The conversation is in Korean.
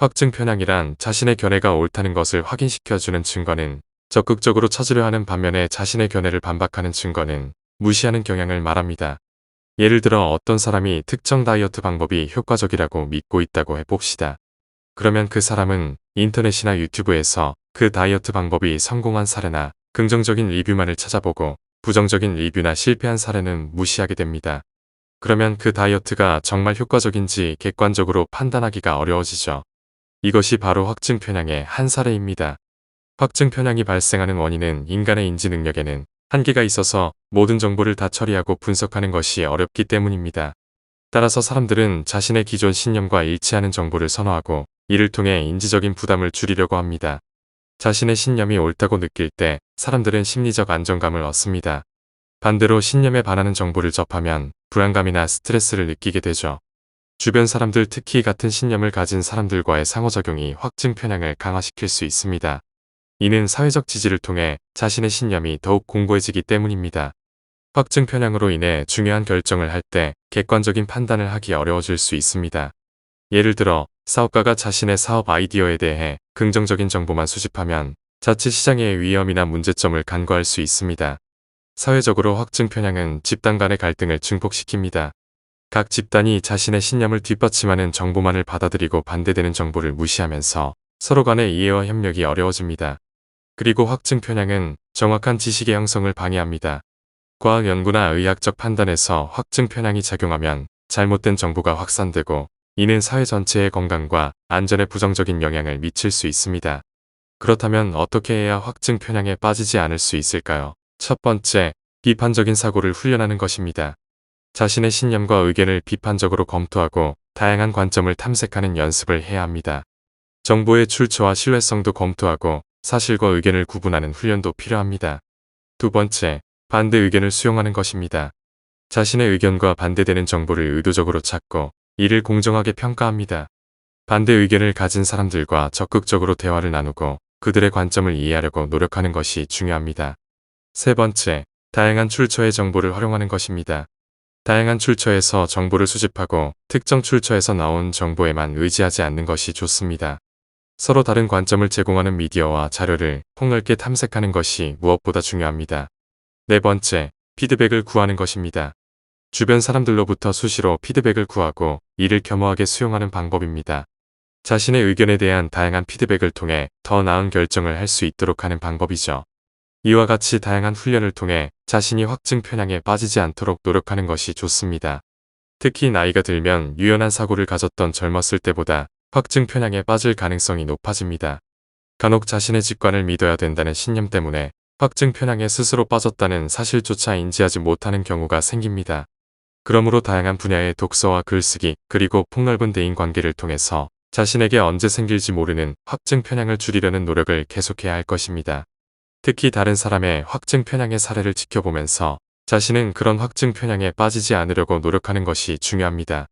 확증 편향이란 자신의 견해가 옳다는 것을 확인시켜주는 증거는 적극적으로 찾으려 하는 반면에 자신의 견해를 반박하는 증거는 무시하는 경향을 말합니다. 예를 들어 어떤 사람이 특정 다이어트 방법이 효과적이라고 믿고 있다고 해봅시다. 그러면 그 사람은 인터넷이나 유튜브에서 그 다이어트 방법이 성공한 사례나 긍정적인 리뷰만을 찾아보고 부정적인 리뷰나 실패한 사례는 무시하게 됩니다. 그러면 그 다이어트가 정말 효과적인지 객관적으로 판단하기가 어려워지죠. 이것이 바로 확증 편향의 한 사례입니다. 확증 편향이 발생하는 원인은 인간의 인지 능력에는 한계가 있어서 모든 정보를 다 처리하고 분석하는 것이 어렵기 때문입니다. 따라서 사람들은 자신의 기존 신념과 일치하는 정보를 선호하고 이를 통해 인지적인 부담을 줄이려고 합니다. 자신의 신념이 옳다고 느낄 때 사람들은 심리적 안정감을 얻습니다. 반대로 신념에 반하는 정보를 접하면 불안감이나 스트레스를 느끼게 되죠. 주변 사람들 특히 같은 신념을 가진 사람들과의 상호작용이 확증 편향을 강화시킬 수 있습니다. 이는 사회적 지지를 통해 자신의 신념이 더욱 공고해지기 때문입니다. 확증 편향으로 인해 중요한 결정을 할 때 객관적인 판단을 하기 어려워질 수 있습니다. 예를 들어 사업가가 자신의 사업 아이디어에 대해 긍정적인 정보만 수집하면 자칫 시장의 위험이나 문제점을 간과할 수 있습니다. 사회적으로 확증 편향은 집단 간의 갈등을 증폭시킵니다. 각 집단이 자신의 신념을 뒷받침하는 정보만을 받아들이고 반대되는 정보를 무시하면서 서로 간의 이해와 협력이 어려워집니다. 그리고 확증 편향은 정확한 지식의 형성을 방해합니다. 과학 연구나 의학적 판단에서 확증 편향이 작용하면 잘못된 정보가 확산되고 이는 사회 전체의 건강과 안전에 부정적인 영향을 미칠 수 있습니다. 그렇다면 어떻게 해야 확증 편향에 빠지지 않을 수 있을까요? 첫 번째, 비판적인 사고를 훈련하는 것입니다. 자신의 신념과 의견을 비판적으로 검토하고 다양한 관점을 탐색하는 연습을 해야 합니다. 정보의 출처와 신뢰성도 검토하고 사실과 의견을 구분하는 훈련도 필요합니다. 두 번째, 반대 의견을 수용하는 것입니다. 자신의 의견과 반대되는 정보를 의도적으로 찾고 이를 공정하게 평가합니다. 반대 의견을 가진 사람들과 적극적으로 대화를 나누고 그들의 관점을 이해하려고 노력하는 것이 중요합니다. 세 번째, 다양한 출처의 정보를 활용하는 것입니다. 다양한 출처에서 정보를 수집하고 특정 출처에서 나온 정보에만 의지하지 않는 것이 좋습니다. 서로 다른 관점을 제공하는 미디어와 자료를 폭넓게 탐색하는 것이 무엇보다 중요합니다. 네 번째, 피드백을 구하는 것입니다. 주변 사람들로부터 수시로 피드백을 구하고 이를 겸허하게 수용하는 방법입니다. 자신의 의견에 대한 다양한 피드백을 통해 더 나은 결정을 할 수 있도록 하는 방법이죠. 이와 같이 다양한 훈련을 통해 자신이 확증 편향에 빠지지 않도록 노력하는 것이 좋습니다. 특히 나이가 들면 유연한 사고를 가졌던 젊었을 때보다 확증 편향에 빠질 가능성이 높아집니다. 간혹 자신의 직관을 믿어야 된다는 신념 때문에 확증 편향에 스스로 빠졌다는 사실조차 인지하지 못하는 경우가 생깁니다. 그러므로 다양한 분야의 독서와 글쓰기 그리고 폭넓은 대인 관계를 통해서 자신에게 언제 생길지 모르는 확증 편향을 줄이려는 노력을 계속해야 할 것입니다. 특히 다른 사람의 확증 편향의 사례를 지켜보면서 자신은 그런 확증 편향에 빠지지 않으려고 노력하는 것이 중요합니다.